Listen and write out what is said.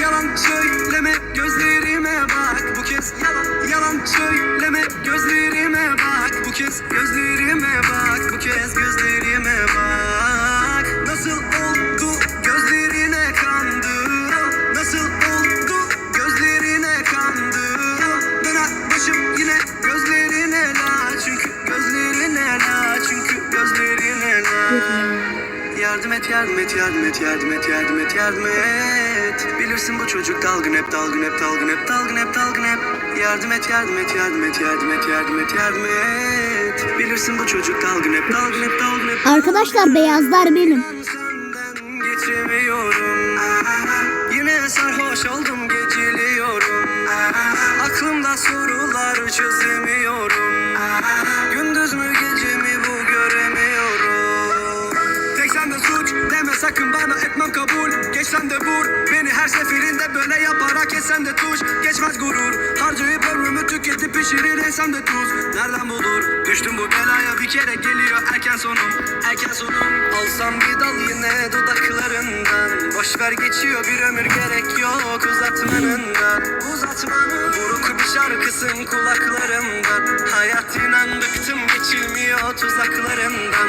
Yalan söyleme gözlerime bak. Bu kez yalan yalan söyleme gözlerime bak. Bu kez gözlerime Yardım et, yardım et, yardım et, yardım et, yardım et, yardım et. Bilirsin bu çocuk dalgın hep, dalgın hep, dalgın hep, dalgın hep, dalgın hep. Yardım et, yardım et, yardım et, yardım et, yardım et, yardım et. Bilirsin bu çocuk dalgın hep, dalgın hep, dalgın hep. Arkadaşlar beyazlar benim. Geçemiyorum. Yine sarhoş oldum geceliyorum. Aklımda sorular çözemiyorum. Gündüz mü sakın bana etmem kabul. Geç sen de vur beni her seferinde böyle yaparak etsen de tuş. Geçmez gurur harcayıp ömrümü tüketip pişirir etsem de tuz. Nereden bulur düştüm bu belaya bir kere geliyor erken sonum. Erken sonum alsam bir dal yine dudaklarından. Boş ver geçiyor bir ömür gerek yok uzatmanından. Uzatmanın buruk bir şarkısın kulaklarımdan. Hayat inan bıktım geçilmiyor tuzaklarından.